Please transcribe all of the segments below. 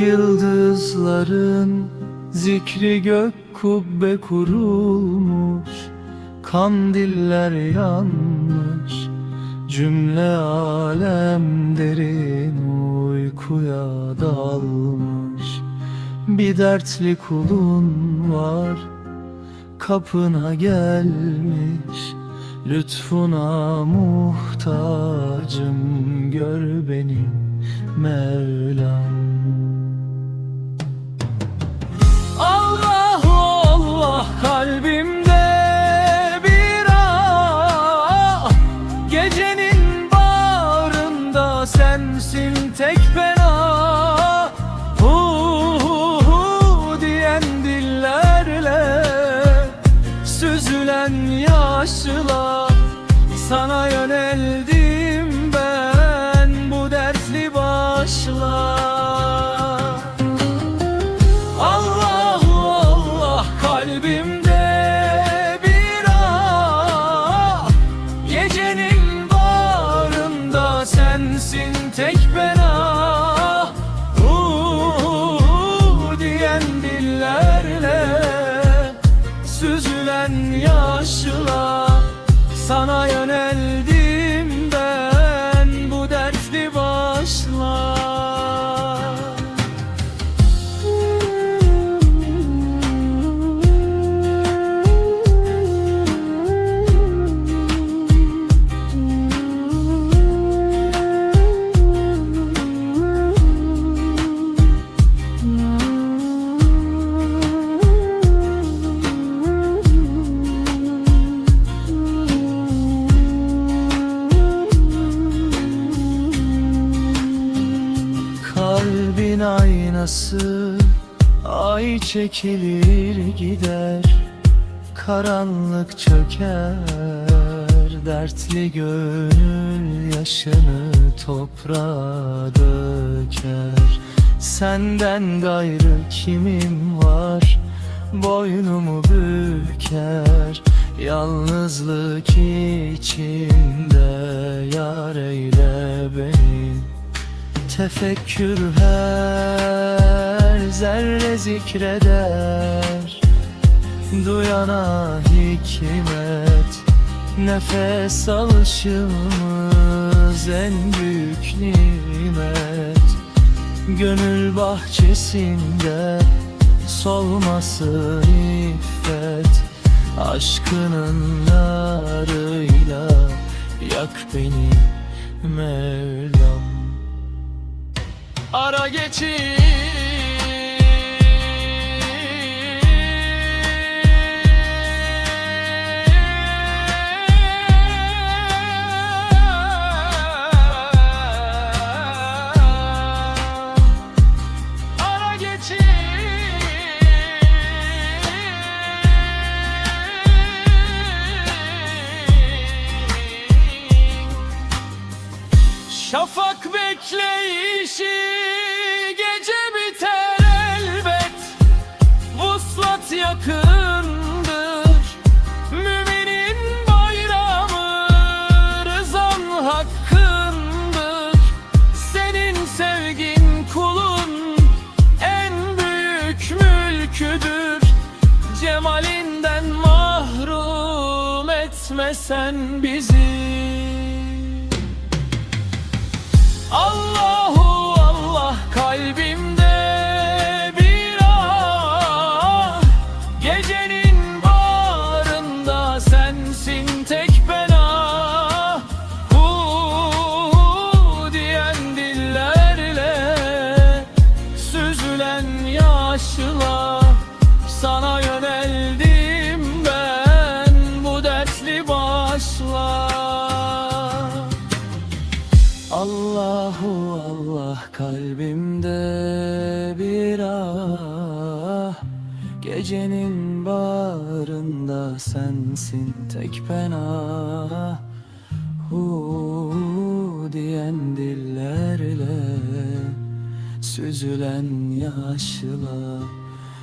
Yıldızların zikri gök kubbe kurulmuş Kandiller yanmış Cümle alem derin uykuya dalmış. Bir dertli kulun var Kapına gelmiş Lütfuna muhtacım Gör beni Mevlam yaşla Sana yöneldim ben bu dertli başla. Allah Allah kalbimde bir ah Gecenin bağrında sensin tek bena Süzülen yaşla sana yöneldim Ay çekilir gider Karanlık çöker. Dertli gönül yaşını toprağa döker. Senden gayrı kimim var? Boynumu büker. Yalnızlık içinde Yar eyle beni. Tefekkür her zerre zikreder. Duyana hikmet Nefes alışımız en büyük nimet. Gönül bahçesinde solmasın iffet. Aşkının narıyla yak beni Mevlam. Ara geçin Şafak bekleyişi gece biter elbet. Vuslat yakındır Müminin bayramı rızan hakkındır. Senin sevgin kulun en büyük mülküdür. Cemalinden mahrum etmesen bizi Allah kalbimde bir ah. Gecenin bağrında sensin tek pena Hu diyen dillerle Süzülen yaşla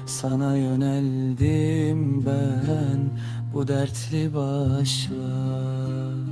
Sana yöneldim ben bu dertli başla